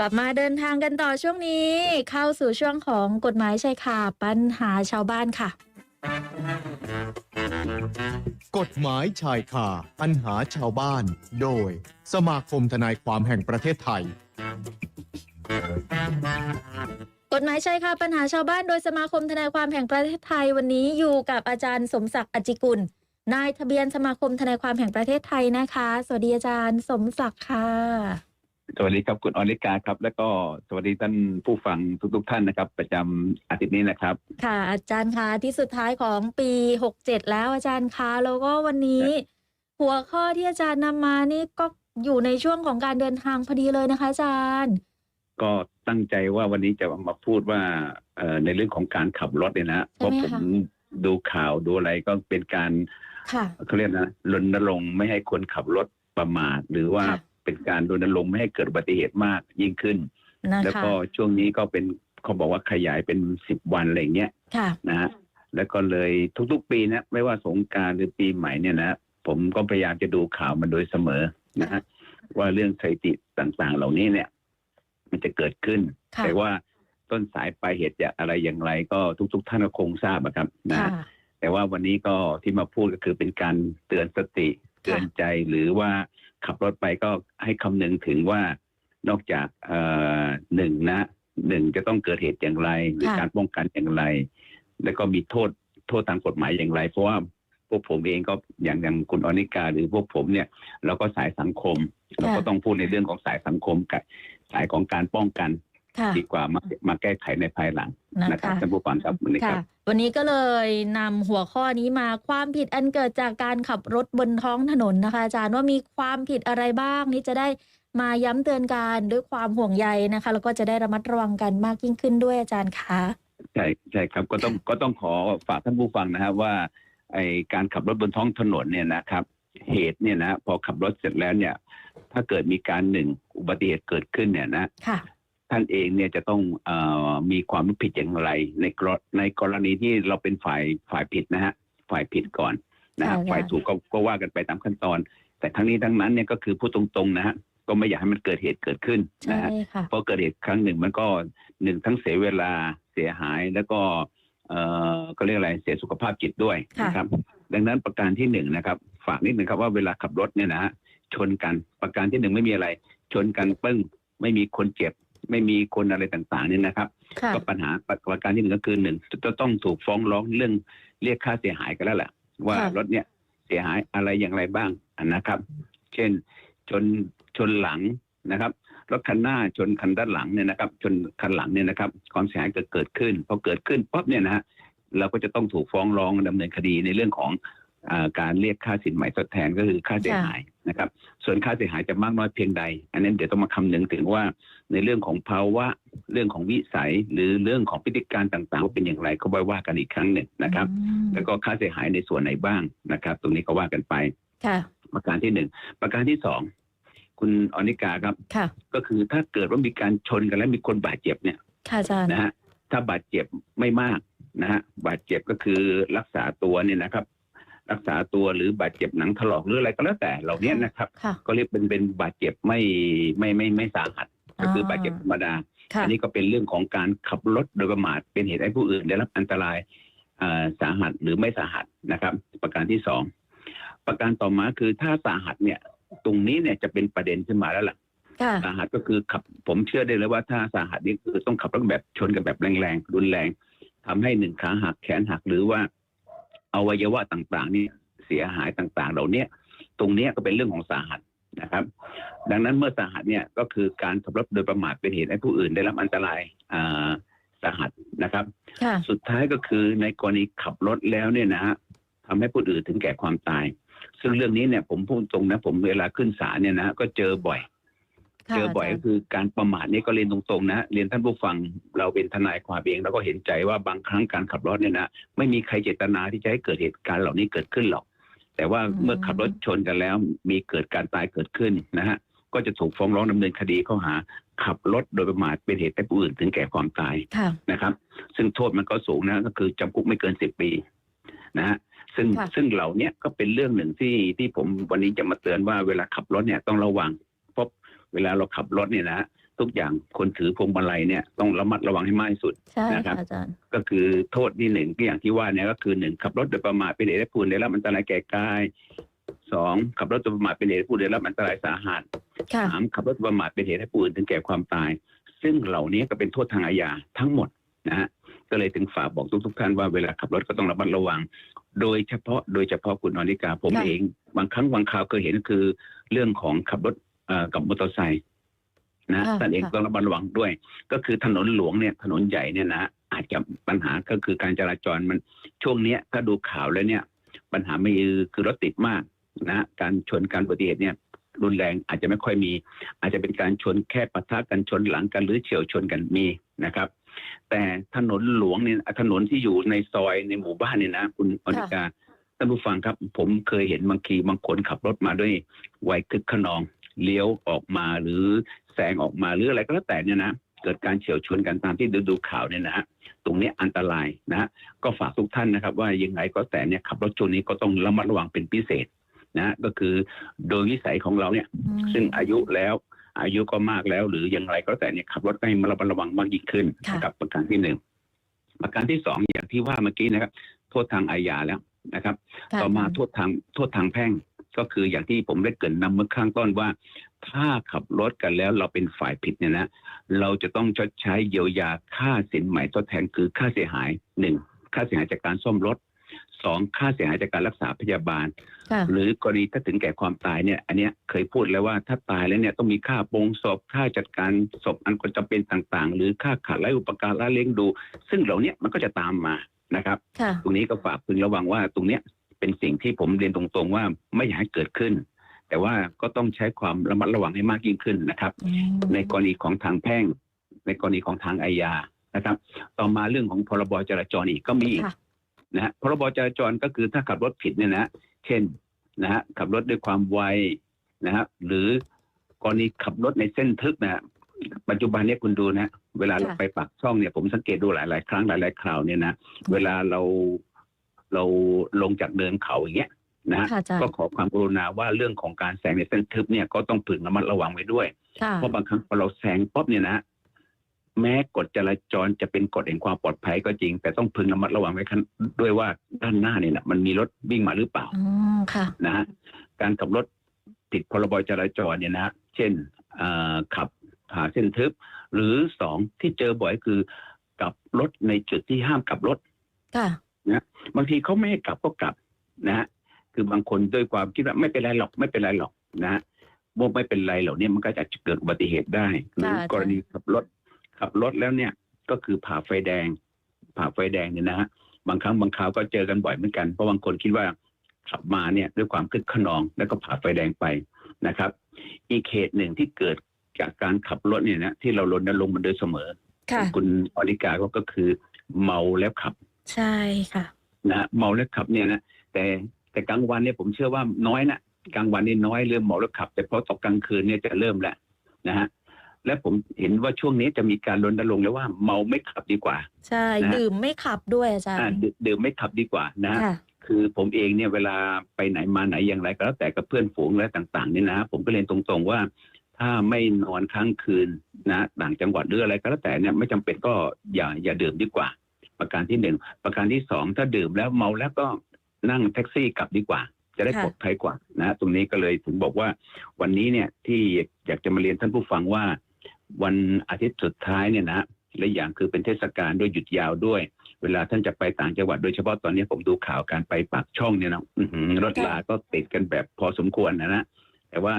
กลับมาเดินทางกันต่อช่วงนี้ เข้าสู่ช่วงของกฎหมายชายคาปัญหาชาวบ้านค่ะ กฎหมายชายคาปัญหาชาวบ้าน โดย สมาคมทนายความแห่งประเทศไทย กฎหมายชายคาปัญหาชาวบ้านโดยสมาคมทนายความแห่งประเทศไทยวันนี้อยู่กับอาจารย์สมศักดิ์อจจิกุลนายทะเบียนสมาคมทนายความแห่งประเทศไทยนะคะ สวัสดีอาจารย์สมศักดิ์ค่ะ สวัสดีครับคุณอนิกาครับ แล้วก็สวัสดีท่านผู้ฟังทุก ๆ ท่านนะครับ ประจำอาทิตย์นี้นะครับ ค่ะ อาจารย์คะที่สุดท้ายของปี67แล้วอาจารย์คะแล้วก็วันนี้ หัวข้อที่อาจารย์นำมานี่ก็อยู่ในช่วงของการเดินทางพอดีเลยนะคะอาจารย์ ก็ตั้งใจว่าวันนี้จะมาพูดว่าเอ่อในเรื่องของการขับรถเนี่ยนะเพใช่ไหมราะผมคะดูข่าวดูอะไรก็เป็นการค่ะเขาเรียกนะรณรงค์ไม่ให้คนขับรถประมาทหรือว่าค่ะ เป็นการรณรงค์ไม่ให้เกิดอุบัติเหตุมากยิ่งขึ้นนะแล้วคะก็ช่วงนี้ก็เป็นเขาบอกว่าขยายเป็นสิบวันอะไรอย่างเงี้ยค่ะนะฮะแล้วก็เลยทุกๆปีนะไม่ว่าสงกรารหรือปีใหม่เนี่ยนะผมก็พยายามจะดูข่าวมันโดยเสมอนะฮะว่าเรื่องสถิติต่างๆ เหล่านี้เนี่ย มันจะเกิดขึ้นค่ะแต่ว่าต้นสายปลายเหตุจะอะไรอย่างไร ก็ทุก ๆ ท่านก็คงทราบอะครับนะค่ะฮะแต่ว่าวันนี้ก็ที่มาพูดก็คือเป็นการเตือนสติเตือนใจหรือว่า ขับรถไปก็ให้คำนึงถึงว่านอกจากเอ่อหนึ่งนะหนึ่งจะต้องเกิดเหตุอย่างไรหรือค่ะการป้องกันอย่างไร แล้วก็มีโทษโทษทางกฎหมายอย่างไร เพราะว่าพวกผมเองก็อย่างอย่างคุณอนิกาหรือพวกผมเนี่ย เราก็สายสังคม เราก็ต้องพูดในเรื่องของสายสังคมกับสายของการป้องกันค่ะ ดีกว่ามามาแก้ไขในภายหลังนะนะครับคะท่านผู้ฟังครับวันนี้คค่ะรับวันนี้ก็เลยนำหัวข้อนี้มาความผิดอันเกิดจากการขับรถบนท้องถนนนะคะ อาจารย์ว่ามีความผิดอะไรบ้างนี่จะได้มาย้ำเตือนกันด้วยความห่วงใยนะคะ แล้วก็จะได้ระมัดระวังกันมากยิ่งขึ้นด้วยอาจารย์คะใช่ใช่ครับก็ต้องก็ต้องขอฝากท่านผู้ฟังนะครับว่าไอการขับรถบนท้องถนนเนี่ยนะครับ เหตุเนี่ยนะพอขับรถเสร็จแล้วเนี่ย ถ้าเกิดมีการหนึ่งอุบัติเหตุเกิดขึ้นเนี่ยนะค่ะ ท่านเองเนี่ยจะต้องเออมีความรู้ผิดอย่างไร ในกรในกรณีที่เราเป็นฝ่ายฝ่ายผิดนะฮะฝ่ายผิดก่อนนะฮะค่ะฝ่ายถูกก็ก็ว่ากันไปตามขั้นตอน แต่ทั้งนี้ทั้งนั้นเนี่ยก็คือพูดตรงๆนะฮะก็ไม่อยากให้มันเกิดเหตุเกิดขึ้นใช่นะฮะค่ะพอเกิดเหตุครั้งหนึ่งมันก็หนึ่งทั้งเสียเวลาเสียหายแล้วก็เอ่อก็เรียกอะไรเสียสุขภาพจิตด้วยค่ะนะครับ ดังนั้นประการที่หนึ่งนะครับ ฝากนิดหนึ่งครับว่าเวลาขับรถเนี่ยนะฮะชนกันประการที่หนึ่งไม่มีอะไร ชนกันปึ้งไม่มีคนเจ็บ ไม่มีคนอะไรต่างๆเนี่ยนะครับค่ะก็ปัญหาประการที่หนึ่งก็คือหนึ่งจะต้องถูกฟ้องร้องเรื่องเรียกค่าเสียหายกันแล้วแหละว่าค่ะรถเนี่ยเสียหายอะไรอย่างไรบ้างนะครับ เช่นชนชนหลังนะครับรถคันหน้าชนคันด้านหลังเนี่ยนะครับชนคันหลังเนี่ยนะครับ ความเสียหายเกิดเกิดขึ้นพอเกิดขึ้นปั๊บเนี่ยนะฮะเราก็จะต้องถูกฟ้องร้องดำเนินคดีในเรื่องของอา การเรียกค่าสินใหม่ทดแทนก็คือค่าเสียหายนะครับ ส่วนค่าเสียหายจะมากน้อยเพียงใด อันนั้นเดี๋ยวต้องมาคำนึงถึงว่าในเรื่องของภาวะเรื่องของวิสัย หรือเรื่องของพฤติการต่างๆว่าเป็นอย่างไรก็ไปว่ากันอีกครั้งหนึ่งนะครับอืมแล้วก็ค่าเสียหายในส่วนไหนบ้างนะครับ ตรงนี้ก็ว่ากันไปค่ะประการที่หนึ่งประการที่สองคุณอนิกาครับค่ะก็คือถ้าเกิดว่ามีการชนกันแล้วมีคนบาดเจ็บเนี่ยค่ะอาจารย์นะฮะถ้าบาดเจ็บไม่มากนะฮะบาดเจ็บก็คือรักษาตัวเนี่ยนะครับ รักษาตัวหรือบาดเจ็บหนังถลอกหรืออะไรก็แล้วแต่เหล่านี้นะครับ ค่ะ ก็เรียกเป็นเป็นบาดเจ็บไม่ไม่ไม่ไม่สาหัสก็คืออบาดเจ็บธรรมดา ค่ะ อันนี้ก็เป็นเรื่องของการขับรถโดยประมาทเป็นเหตุให้ผู้อื่นได้รับอันตรายอ่าสาหัสหรือไม่สาหัสนะครับ ประการที่สองประการต่อมาคือถ้าสาหัสเนี่ยตรงนี้เนี่ยจะเป็นประเด็นขึ้นมาแล้วล่ะ ค่ะ สาหัสก็คือขับผมเชื่อได้เลยว่าถ้าสาหัสนี่คือต้องขับรถแบบชนกันแบบแรงๆรุนแรงทำให้หนึ่งขาหักแขนหักหรือว่า อวัยวะต่างๆ นี่เสียหายต่างๆ เหล่าเนี้ยตรงเนี้ยก็เป็นเรื่องของสาหัสนะครับ ดังนั้นเมื่อสาหัสเนี่ยก็คือการขับรถโดยประมาทเป็นเหตุให้ผู้อื่นได้รับอันตรายอ่าสาหัสนะครับค่ะสุดท้ายก็คือในกรณีขับรถแล้วเนี่ยนะฮะทำให้ผู้อื่นถึงแก่ความตาย ซึ่งเรื่องนี้เนี่ยผมพูดตรงนะผมเวลาขึ้นศาลเนี่ยนะก็เจอบ่อยค่ะ เจอบ่อยก็คือการประมาทนี่ก็เรียนตรงๆนะเรียนท่านผู้ฟังเราเป็นทนายความเองเราก็เห็นใจว่าบางครั้งการขับรถเนี่ยนะไม่มีใครเจตนาที่จะให้เกิดเหตุการณ์เหล่านี้เกิดขึ้นหรอก แต่ว่าเมื่อขับรถชนกันแล้วมีเกิดการตายเกิดขึ้นนะฮะก็จะถูกฟ้องร้องดำเนินคดีข้อหา ขับรถโดยประมาทเป็นเหตุให้ผู้อื่นถึงแก่ความตายค่ะนะครับ ซึ่งโทษมันก็สูงนะก็คือจำคุกไม่เกินสิบปีนะฮะซึ่งค่ะซึ่งเหล่าเนี้ยก็เป็นเรื่องหนึ่งที่ที่ผมวันนี้จะมาเตือนว่าเวลาขับรถเนี่ยต้องระวัง เพราะเวลาเราขับรถเนี่ยนะทุกอย่างคนถือพวงมาลัยเนี่ยต้องระมัดระวังให้มากที่สุดใช่นะครัค่ะบอาจารย์ก็คือโทษที่หนึ่งก็อย่างที่ว่าเนี่ยก็คือหนึ่งขับรถโดยประมาทเป็นเหตุให้ผู้อื่นได้รับอันตรายแก่กายสองขับรถโดยประมาทเป็นเหตุให้ผู้อื่นได้รับอันตรายสาหัสค่ะสามขับรถโดยประมาทเป็นเหตุให้ผู้อื่นถึงแก่ความตาย ซึ่งเหล่านี้ก็เป็นโทษทางอาญาทั้งหมดนะฮะก็เลยถึงฝากบอกทุกๆท่านว่าเวลาขับรถก็ต้องระมัดระวัง โดยเฉพาะโดยเฉพาะคุณอนิกาผมค่ะเอง บางครั้งบางคราวเคยเห็นคือ เรื่องของขับรถเอ่อ กับมอเตอร์ไซค์นะค่ะท่านเองค่ะต้องระมัดระวังด้วย ก็คือถนนหลวงเนี่ยถนนใหญ่เนี่ยนะอาจจะปัญหาก็คือการจราจรมันช่วงเนี้ยถ้าดูข่าวแล้วเนี่ย ปัญหาไม่คือคือรถติดมากนะการชนการอุบัติเหตุเนี่ยรุนแรงอาจจะไม่ค่อยมี อาจจะเป็นการชนแค่ปะทะกันชนหลังกันหรือเฉียวชนกันมีนะครับ แต่ถนนหลวงเนี่ยถนนที่อยู่ในซอยในหมู่บ้านเนี่ยนะ คุณอนิกาท่านผู้ฟังครับ ผมเคยเห็นบางทีบางคนขับรถมาด้วยวัยคึกขนอง เลี้ยวออกมาหรือแซงออกมาหรืออะไรก็แล้วแต่เนี่ยนะเกิดการเฉียวชนกันตามที่ดูดูข่าวเนี่ยนะฮะตรงเนี้ยอันตรายนะฮะก็ฝากทุกท่านนะครับ ว่ายังไงก็แต่เนี่ยขับรถช่วงนี้ก็ต้องระมัดระวังเป็นพิเศษนะฮะก็คือโดยวิสัยของเราเนี่ยอืมซึ่งอายุแล้วอายุก็มากแล้ว หรืออย่างไรก็แล้วแต่เนี่ยขับรถให้ระมัดระวังมากยิ่งขึ้นค่ะนะครับประการที่หนึ่งประการที่สองอย่างที่ว่าเมื่อกี้นะครับ โทษทางอาญาแล้วนะครับค่ะต่อมาโทษทางโทษทางแพ่ง ก็คืออย่างที่ผมได้เกรินนำเมื่อข้างต้นว่า ถ้าขับรถกันแล้วเราเป็นฝ่ายผิดเนี่ยนะเราจะต้องชดใช้เยียวยาค่าสินใหม่ทดแทนคือค่าเสียหายหนึ่งค่าเสียหายจากการซ่อมรถสองค่าเสียหายจากการรักษาพยาบาลค่ะหรือกรณีถ้าถึงแก่ความตายเนี่ยอันเนี้ยเคยพูดแล้วว่าถ้าตายแล้วเนี่ยต้องมีค่าปรงศพค่าจัดการศพอันควรจำเป็นต่างๆ หรือค่าขาดไร้อุปการะเลี้ยงดู ซึ่งเหล่าเนี้ยมันก็จะตามมานะครับค่ะตรงนี้ก็ฝากพึงระวังว่าตรงเนี้ย เป็นสิ่งที่ผมเรียนตรงๆว่าไม่อยากให้เกิดขึ้น แต่ว่าก็ต้องใช้ความระมัดระวังให้มากยิ่งขึ้นนะครับอืมในกรณีของทางแพ่ง ในกรณีของทางอาญานะครับ ต่อมาเรื่องของพรบจราจรอีกก็มีอีกค่ะนะฮะพรบจราจรก็คือถ้าขับรถผิดเนี่ยนะ เช่นนะฮะขับรถด้วยความไวนะฮะหรือกรณีขับรถในเส้นทึบนะฮะปัจจุบันเนี้คุณดูนะ เวลาเราค่ะไปปากช่องเนี่ยผมสังเกตดูหลาย ๆ ครั้งหลาย ๆ คราวเนี่ยนะ เวลาเรา เราลงจากเดินเขาอย่างเงี้ยนะฮะค่ะอาจารย์ก็ขอความกรุณาว่าเรื่องของการแซงในเส้นทึบเนี่ยก็ต้องพึงระมัดระวังไว้ด้วยค่ะเพราะบางครั้งพอเราแซงป๊บเนี่ยนะ แม้กฎจราจรจะเป็นกฎแห่งความปลอดภัยก็จริง แต่ต้องพึงระมัดระวังไว้ขั้นด้วยว่าด้านหน้าเนี่ยนะมันมีรถวิ่งมาหรือเปล่าอืมค่ะนะฮะการขับรถผิดพรบจราจรเนี่ยนะเช่นเอ่อขับผ่าเส้นทึบ หรือสองที่เจอบ่อยคือกลับรถในจุดที่ห้ามกลับรถ ค่ะบางทีเขาไม่ให้กลับก็กลับนะฮะคือบางคนด้วยความคิดว่าไม่เป็นไรหรอกไม่เป็นไรหรอกนะฮะว่าไม่เป็นไรเหล่านี้มันก็จะเกิดอุบัติเหตุได้หรือค่ะกรณีขับรถขับรถแล้วเนี่ยก็คือผ่าไฟแดง ผ่าไฟแดงเนี่ยนะฮะบางครั้งบางคราวก็เจอกันบ่อยเหมือนกันเพราะบางคนคิดว่าขับมาเนี่ยด้วยความคึกขนองแล้วก็ผ่าไฟแดงไปนะครับ อีกเหตุหนึ่งที่เกิดจากการขับรถเนี่ยนะที่เรารณรงค์มันโดยเสมอค่ะคุณอริกาก็ก็คือเมาแล้วขับ ใช่ค่ะนะเมาแล้วขับเนี่ยนะแต่แต่กลางวันเนี่ยผมเชื่อว่าน้อยนะกลางวันนี่น้อยเริ่มเมาแล้วขับ แต่พอตกกลางคืนเนี่ยจะเริ่มแล้วนะฮะและผมเห็นว่าช่วงนี้จะมีการรณรงค์แล้วว่าเมาไม่ขับดีกว่า ใช่ นะดื่มไม่ขับด้วยอาจารอ่าย์ ดื่มดื่มไม่ขับดีกว่านะค่ะ คือผมเองเนี่ยเวลาไปไหนมาไหนอย่างไรก็แล้วแต่กับเพื่อนฝูงและต่างๆเนี่ยนะผมก็เรียนตรงๆว่า ถ้าไม่นอนค้างคืนนะต่างจังหวัดหรืออะไรก็แล้วแต่เนี่ยไม่จำเป็นก็อย่าอย่าดื่มดีกว่า ประการที่หนึ่งประการที่สองถ้าดื่มแล้วเมาแล้วก็นั่งแท็กซี่กลับดีกว่า จะได้ค่ะปลอดภัยกว่านะตรงนี้ก็เลยถึงบอกว่า วันนี้เนี่ยที่อยากจะมาเรียนท่านผู้ฟังว่า วันอาทิตย์สุดท้ายเนี่ยนะและอย่างคือเป็นเทศกาลด้วยหยุดยาวด้วย เวลาท่านจะไปต่างจังหวัดโดยเฉพาะตอนนี้ผมดูข่าวการไปปากช่องเนี่ยนะอื้อหือรถลาก็ติดกันแบบพอสมควรนะนะแต่ว่า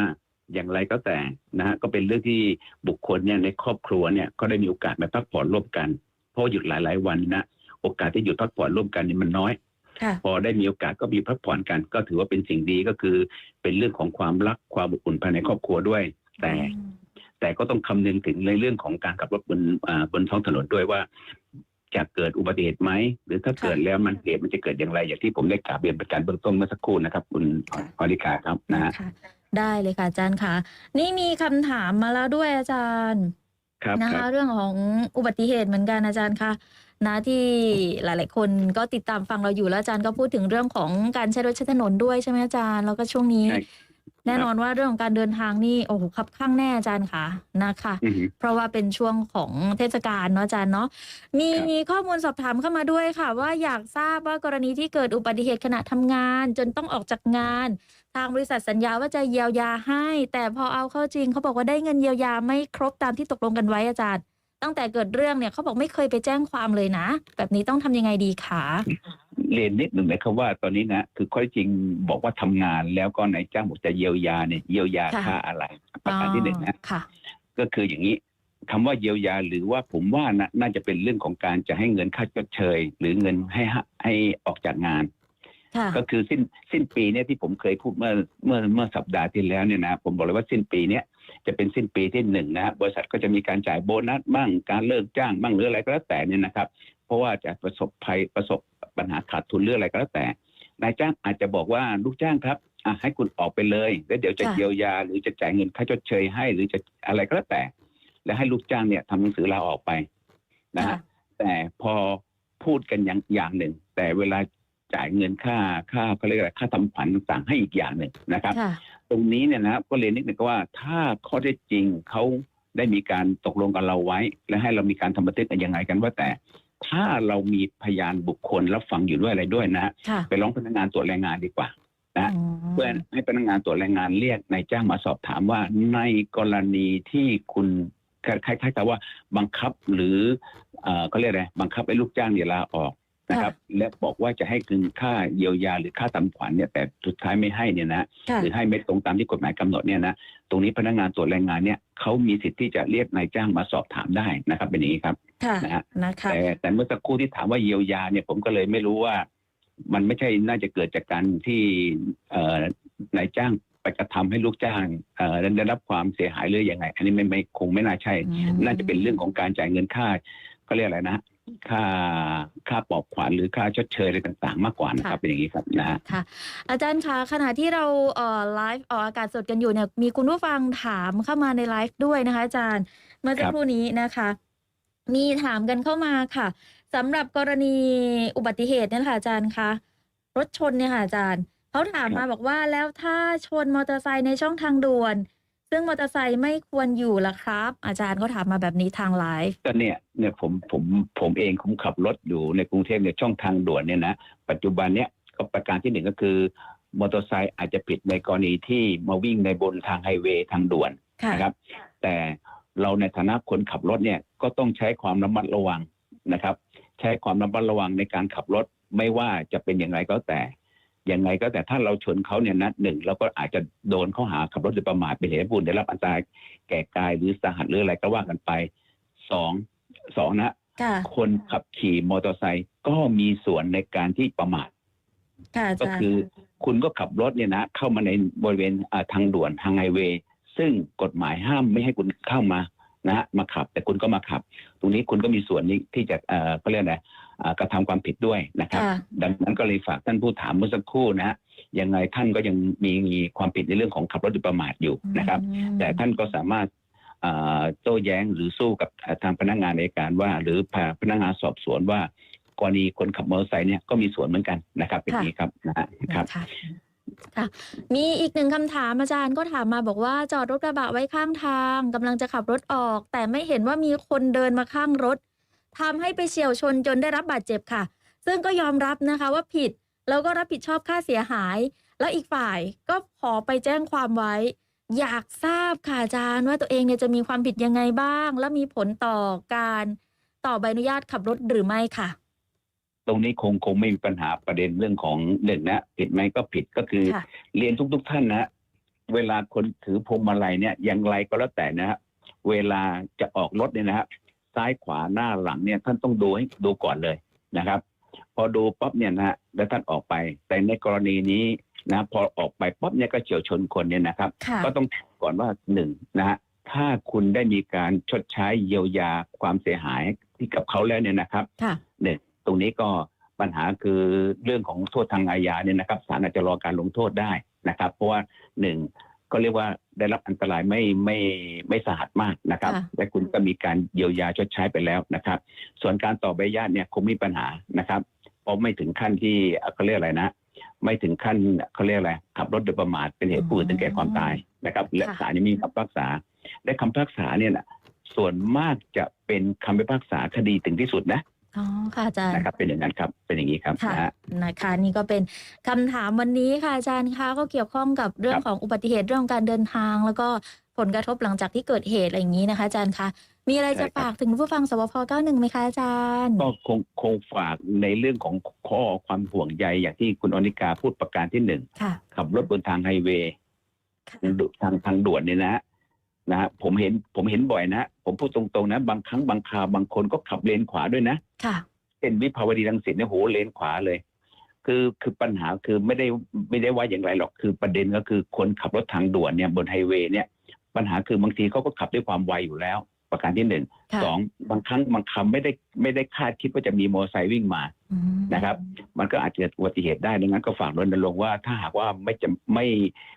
อย่างไรก็แต่นะฮะก็เป็นเรื่องที่บุคคลเนี่ยในครอบครัวเนี่ยก็ได้มีโอกาสมาพักผ่อนร่วมกันเพ ราะหยุดหลาย ๆ วันนะโอกาสที่หยุดพักผ่อนร่วมกันนี่มันน้อยค่ะพอได้มีโอกาสก็มีพักผ่อนกัน ก็ถือว่าเป็นสิ่งดีก็คือ เป็นเรื่องของความรักความอบอุ่นภายในครอบครัวด้วย แต่ แต่ก็ต้องคำนึงถึงในเรื่องของการขับรถบนอ่าบนท้องถนนด้วยว่าจะเกิดอุบัติเหตุไหม หรือถ้าค่ะเกิดแล้วมันเหตุมันจะเกิดอย่างไรอย่างที่ผมได้กล่าวเรียนประการเบื้องต้นเมื่อสักครู่นะครับ คุณค่ะพริกาครับนะฮะค่ะได้เลยค่ะอาจารย์ค่ะ นี่มีคำถามมาแล้วด้วยอาจารย์ ครับนะครัคะบ เรื่องของอุบัติเหตุเหมือนกันอาจารย์คะนะที่หลาย ๆ คนก็ติดตามฟังเราอยู่แล้วอาจารย์ก็พูดถึงเรื่องของการใช้รถใช้ถนนด้วยใช่ไหมอาจารย์แล้วก็ช่วงนี้ ใช่ แน่นอนว่าเรื่องของการเดินทางนี่โอ้โหคับข้างแน่อาจารย์ค่ะนะคะ อือฮึ เพราะว่าเป็นช่วงของเทศกาลเนาะอาจารย์เนาะมีครับ ข้อมูลสอบถามเข้ามาด้วยค่ะ ว่าอยากทราบว่ากรณีที่เกิดอุบัติเหตุขณะทำงาน จนต้องออกจากงาน ทางบริษัทสัญญาว่าจะเยียวยาให้ แต่พอเอาเข้าจริงเขาบอกว่าได้เงินเยียวยาไม่ครบตามที่ตกลงกันไว้อาจารย์ ตั้งแต่เกิดเรื่องเนี่ยเขาบอกไม่เคยไปแจ้งความเลยนะ แบบนี้ต้องทำยังไงดีคะเรียนนิดหนึ่งนะครับว่าตอนนี้นะคือข้อเท็จจริงบอกว่าทำงานแล้วก็นายจ้างบอกจะเยียวยาเนี่ยเยียวยาค่าอะไร ประการที่หนึ่งนะค่ะก็คืออย่างนี้คำว่าเยียวยาหรือว่าผมว่านะน่าจะเป็นเรื่องของการจะให้เงินค่าชดเชย หรือเงินให้ฮะให้ออกจากงานค่ะ ก็คือสิ้นสิ้นปีเนี่ยที่ผมเคยพูดเมื่อเมื่อเมื่อสัปดาห์ที่แล้วเนี่ยนะผมบอกเลยว่าสิ้นปีเนี้ยจะเป็นสิ้นปีที่หนึ่งนะบริษัทก็จะมีการจ่ายโบนัสบ้างการเลิกจ้างบ้างหรืออะไรก็แล้วแต่เนี่ยนะครับ เพราะว่าจะประสบภัยประสบปัญหาขาดทุนหรืออะไรก็แล้วแต่นายจ้างอาจจะบอกว่าลูกจ้างครับอะให้คุณออกไปเลยแล้วเดี๋ยวจะค่ะเยียวยา หรือจะจ่ายเงินค่าชดเชยให้ หรือจะอะไรก็แล้วแต่ แล้วให้ลูกจ้างเนี่ยทำหนังสือลาออกไปนะค่ะฮะแต่พอพูดกันอย่างอย่างหนึ่ง แต่เวลา จ่ายเงินค่าค่าเขาเรียกอะไรค่าทำขวัญต่างๆให้อีกอย่างหนึ่งนะครับค่ะตรงนี้เนี่ยนะครับก็เรียนนิดนึงก็ว่าถ้าข้อเท็จจริงเขาได้มีการตกลงกับเราไว้ และให้เรามีการทำบันทึกกันยังไงกันว่าแต่ ถ้าเรามีพยานบุคคลรับฟังอยู่ด้วยอะไรด้วยนะฮะค่ะไปร้องพนักงานตรวจแรงงานดีกว่านะอืมเพื่อให้พนักงานตรวจแรงงานเรียกนายจ้างมาสอบถามว่าในกรณีที่คุณคล้ายๆกับว่าบังคับหรือเอ่อเขาเรียกอะไรบังคับให้ลูกจ้างเนี่ยลาออก นะครับ และบอกว่าจะให้คืนค่าเยียวยาหรือค่าตำขวัญเนี่ยแต่สุดท้ายไม่ให้เนี่ยนะค่ะหรือให้ไม่ตรงตามที่กฎหมายกำหนดเนี่ยนะตรงนี้พนักงานตรวจแรงงานเนี่ยเขามีสิทธิ์ที่จะเรียกนายจ้างมาสอบถามได้นะครับเป็นอย่างนี้ครับค่ะนะฮะนะคะแต่แต่เมื่อสักครู่ที่ถามว่าเยียวยาเนี่ยผมก็เลยไม่รู้ว่า มันไม่ใช่น่าจะเกิดจากการที่เอ่อนายจ้างไปกระทำให้ลูกจ้างเอ่อได้รับความเสียหายหรือยังไง อันนี้ไม่ไม่คงไม่น่าใช่อืมน่าจะเป็นเรื่องของการจ่ายเงินค่าก็เรียกอะไรนะ ค่าค่าปลอบขวัญหรือค่าชดเชยอะไรต่างๆ มากกว่านะครับเป็นอย่างนี้ครับนะฮะค่ะ อาจารย์คะขณะที่เราเอ่อไลฟ์ออกอากาศสดกันอยู่เนี่ยมีคุณผู้ฟังถามเข้ามาในไลฟ์ด้วยนะคะ อาจารย์เมื่อสักครับครู่นี้นะคะ มีถามกันเข้ามาค่ะสำหรับกรณีอุบัติเหตุเนี่ยค่ะอาจารย์คะรถชนเนี่ยค่ะอาจารย์เขาถามมาบอกว่าแล้วถ้าชนมอเตอร์ไซค์ในช่องทางด่วน ซึ่งมอเตอร์ไซค์ไม่ควรอยู่ล่ะครับ อาจารย์เขาถามมาแบบนี้ทางไลฟ์ก็เนี่ยเนี่ยผมผมผมเองผมขับรถอยู่ในกรุงเทพเนี่ยช่องทางด่วนเนี่ยนะปัจจุบันเนี่ยก็ประการที่หนึ่งก็คือมอเตอร์ไซค์อาจจะผิดในกรณีที่มาวิ่งในบนทางไฮเวย์ทางด่วนค่ะนะครับ แต่เราในฐานะคนขับรถเนี่ยก็ต้องใช้ความระมัดระวังนะครับ ใช้ความระมัดระวังในการขับรถไม่ว่าจะเป็นอย่างไรก็แต่ ยังไงก็แต่ถ้าเราชนเขาเนี่ยนะหนึ่งเราก็อาจจะโดนข้อหาขับรถโดยประมาทเป็นเหตุให้ผู้อื่นได้รับอันตรายแก่กายหรือสาหัสหรืออะไรก็ว่ากันไปสองสองนะค่ะคนขับขี่มอเตอร์ไซค์ก็มีส่วนในการที่ประมาทค่ะอาก็จารย์คือคุณก็ขับรถเนี่ยนะ เข้ามาในบริเวณอ่าทางด่วนทางไฮเวย์ซึ่งกฎหมายห้ามไม่ให้คุณเข้ามานะฮะมาขับ แต่คุณก็มาขับ ตรงนี้คุณก็มีส่วนนี้ที่จะเอ่อเขาเรียกอะไรอ่า กระทำความผิดด้วยนะครับค่ะดังนั้นก็เลยฝากท่านผู้ถามเมื่อสักครู่นะฮะยังไงท่านก็ยังมีความผิดในเรื่องของขับรถโดยประมาทอยู่นะครับอืมแต่ท่านก็สามารถอ่าโต้แย้งหรือสู้กับทางพนักงานในการว่า หรือพาพนักงานสอบสวนว่ากรณีคนขับมอเตอร์ไซค์เนี่ยก็มีส่วนเหมือนกันนะครับเป็นอย่างนี้ครับนะฮะครับค่ะค่ะมีอีกหนึ่งคำถามอาจารย์ก็ถามมาบอกว่าจอดรถกระบะไว้ข้างทางกำลังจะขับรถออก แต่ไม่เห็นว่ามีคนเดินมาข้างรถ ทำให้ไปเฉียวชนจนได้รับบาดเจ็บค่ะ ซึ่งก็ยอมรับนะคะว่าผิด แล้วก็รับผิดชอบค่าเสียหาย แล้วอีกฝ่ายก็ขอไปแจ้งความไว้ อยากทราบค่ะอาจารย์ว่าตัวเองเนี่ยจะมีความผิดยังไงบ้าง และมีผลต่อการต่อใบอนุญาตขับรถหรือไม่ค่ะ ตรงนี้คงคงไม่มีปัญหาประเด็นเรื่องของหนึ่งนะผิดไหมก็ผิดก็คือค่ะเรียนทุก ๆ ท่านนะเวลาคนถือพวงมาลัยเนี่ยอย่างไรก็แล้วแต่นะฮะเวลาจะออกรถเนี่ยนะฮะ ซ้ายขวาหน้าหลังเนี่ยท่านต้องดูให้ดูก่อนเลยนะครับ พอดูปั๊บเนี่ยนะฮะแล้วท่านออกไป แต่ในกรณีนี้นะพอออกไปปั๊บเนี่ยก็เฉียวชนคนเนี่ยนะครับค่ะก็ต้องถามก่อนว่าหนึ่งนะฮะถ้าคุณได้มีการชดใช้เยียวยาความเสียหายที่กับเขาแล้วเนี่ยนะครับค่ะเนี่ยตรงนี้ก็ปัญหาคือเรื่องของโทษทางอาญาเนี่ยนะครับศาลอาจจะรอการลงโทษได้นะครับ เพราะว่าหนึ่ง ก็เรียกว่าได้รับอันตรายไม่ไม่ไม่สาหัสมากนะครับ ค่ะ และคุณก็มีการเยียวยาชดใช้ไปแล้วนะครับ ส่วนการต่อใบอนุญาตเนี่ยคงมีปัญหานะครับเพราะไม่ถึงขั้นที่เอ่อเขาเรียกอะไรนะ ไม่ถึงขั้นเขาเรียกอะไรขับรถโดยประมาทเป็นเหตุผู้อื่นถึงแก่ความตายนะครับ และค่ะ ศาลยังมีคำพิพากษา และคำพิพากษาเนี่ยนะส่วนมากจะเป็นคำพิพากษาคดีถึงที่สุดนะ อ๋อค่ะอาจารย์นะครับเป็นอย่างนั้นครับเป็นอย่างนี้ครับค่ะนะฮะนะคะนี่ก็เป็นคำถามวันนี้ค่ะอาจารย์คะก็เกี่ยวข้องกับเรื่องครับของอุบัติเหตุเรื่องของการเดินทาง แล้วก็ผลกระทบหลังจากที่เกิดเหตุอะไรอย่างนี้นะคะอาจารย์คะมีอะไรจะฝากถึงผู้ฟังสวพ 91 ไหมคะอาจารย์ ก็คงคงฝากในเรื่องของข้อความห่วงใยอย่างที่คุณอนิกาพูดประการที่หนึ่งค่ะขับรถบนทางไฮเวย์ค่ะทางทางด่วนเนี่ยนะฮะ นะฮะผมเห็นผมเห็นบ่อยนะ ผมพูดตรงๆนะ บางครั้งบางคราวบางคนก็ขับเลนขวาด้วยนะค่ะเช่นวิภาวดีรังสิตเนี่ยโหเลนขวาเลย คือคือปัญหาคือไม่ได้ไม่ได้ว่าอย่างไรหรอกคือประเด็นก็คือคนขับรถทางด่วนเนี่ยบนไฮเวย์เนี่ย ปัญหาคือบางทีเขาก็ขับด้วยความไวอยู่แล้ว ประการที่หนึ่งค่ะสองบางครั้งบางคำไม่ได้ไม่ได้คาดคิดว่าจะมีมอเตอร์ไซค์วิ่งมาอืมนะครับ มันก็อาจจะเกิดอุบัติเหตุได้ดังนั้นก็ฝากรณรงค์ว่าถ้าหากว่าไม่จะไม่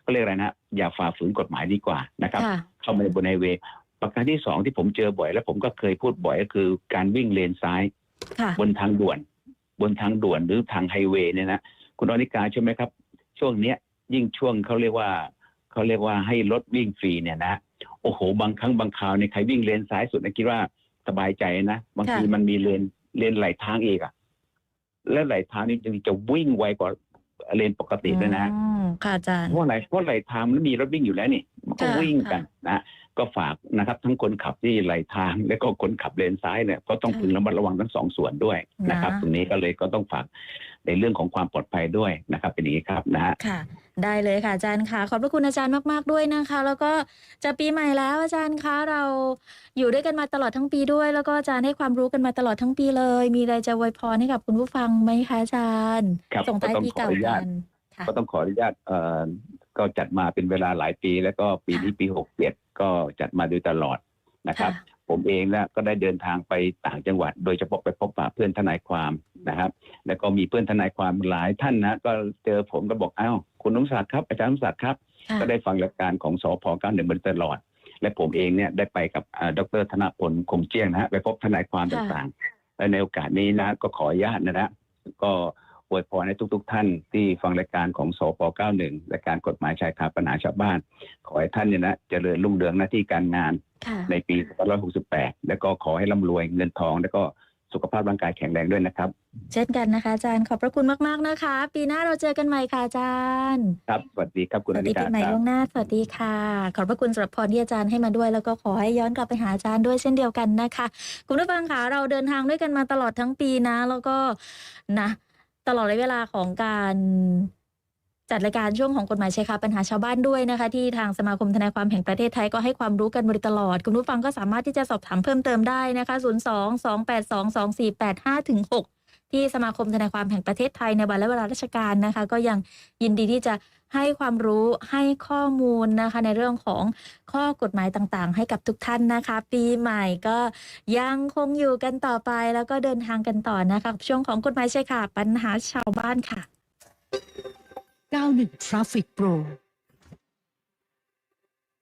ก็เรียกอะไรนะอย่าฝ่าฝืนกฎหมายดีกว่านะครับค่ะเข้ามาในบนไฮเวย์ประการที่สองที่ผมเจอบ่อย และผมก็เคยพูดบ่อยก็คือการวิ่งเลนซ้ายค่ะบนทางด่วน บนทางด่วนหรือทางไฮเวย์เนี่ยนะคุณอนิกาใช่ไหมครับ ช่วงเนี้ยยิ่งช่วงเขาเรียกว่าเขาเรียกว่าให้รถวิ่งฟรีเนี่ยนะ โอ้โห บางครั้งบางคราวเนี่ยใครวิ่งเลนซ้ายสุดนะคิดว่าสบายใจนะบางทีค่ะมันมีเลนเลนไหลทางอีกอะแล้วไหลทางนี่จะจะวิ่งไวกว่าเลนปกติเลยนะอืมค่ะอาจารย์เพราะอะไรเพราะไหลทางมันมีรถวิ่งอยู่แล้วนี่มันก็ค่ะวิ่งกันนะ ก็ฝากนะครับ ทั้งคนขับที่ไหลทาง และก็คนขับเลนซ้ายเนี่ยก็ต้องค่ะพึงระมัดระวังทั้งสองส่วนด้วยนะครับนะตรงนี้ก็เลยก็ต้องฝากในเรื่องของความปลอดภัยด้วยนะครับ เป็นอย่างนี้ครับนะฮะค่ะ ได้เลยค่ะอาจารย์ค่ะ ขอบพระคุณอาจารย์มาก ๆ ด้วยนะคะ แล้วก็จะปีใหม่แล้วอาจารย์คะเราอยู่ด้วยกันมาตลอดทั้งปีด้วย แล้วก็อาจารย์ให้ความรู้กันมาตลอดทั้งปีเลย มีอะไรจะอวยพรให้กับคุณผู้ฟังไหมคะอาจารย์ครับส่งท้ายก็ต้องปีเก่าขออนุญากัตนค่ะก็ต้องขออนุญาตเอ่อ ก็จัดมาเป็นเวลาหลายปี แล้วก็ปีนี้ปีหกเจ็ดก็จัดมาโดยตลอดนะครับค่ะผมเองนะก็ได้เดินทางไปต่างจังหวัด โดยเฉพาะไปพบปะเพื่อนทนายความนะครับ แล้วก็มีเพื่อนทนายความหลายท่านนะก็เจอผมก็บอกอ้าวคุณนุศักดิ์ครับอาจารย์นุศักดิ์ครับค่ะก็ได้ฟังรายการของสพ91มาโดยตลอด และผมเองเนี่ยได้ไปกับอ่าดรธนพลคงเจียงนะฮะไปพบทนายความค่ะต่างๆและในโอกาสนี้นะก็ขออนุญาตนะฮะก็ อวยพรให้ทุก ๆ ท่านที่ฟังรายการของสพ91รายการกฎหมายชายคาปัญหาชาวบ้าน ขอให้ท่านเนี่ยนะเจริญรุ่งเรืองหน้าที่การงานค่ะในปี2568 แล้วก็ขอให้ร่ำรวยเงินทอง แล้วก็สุขภาพร่างกายแข็งแรงด้วยนะครับ เช่นกันนะคะอาจารย์ขอบพระคุณมาก ๆ นะคะ ปีหน้าเราเจอกันใหม่ค่ะอาจารย์ ครับ สวัสดีครับสคุณอวัสนิดีกาปีใหม่ครัล่บวงหน้าสวัสดีค่ะ ขอบพระคุณสำหรับพรที่อาจารย์ให้มาด้วย แล้วก็ขอให้ย้อนกลับไปหาอาจารย์ด้วยเช่นเดียวกันนะคะ คุณผู้ฟังค่ะเราเดินทางด้วยกันมาตลอดทั้งปีนะ แล้วก็นะ ตลอดระยะเวลาของการจัดรายการช่วงของกฎหมายชายคาปัญหาชาวบ้านด้วยนะคะ ที่ทางสมาคมทนายความแห่งประเทศไทยก็ให้ความรู้กันมาตลอด คุณผู้ฟังก็สามารถที่จะสอบถามเพิ่มเติมได้นะคะ 0 2 2 8 2 2 4 8 5ถึง6ที่สมาคมทนายความแห่งประเทศไทยในวันและเวลาราชการนะคะ ก็ยังยินดีที่จะ ให้ความรู้ให้ข้อมูลนะคะ ในเรื่องของข้อกฎหมายต่างๆ ให้กับทุกท่านนะคะ ปีใหม่ก็ยังคงอยู่กันต่อไปแล้วก็เดินทางกันต่อนะคะช่วงของกฎหมายใช่ค่ะ ปัญหาชาวบ้านค่ะ 91 Traffic Pro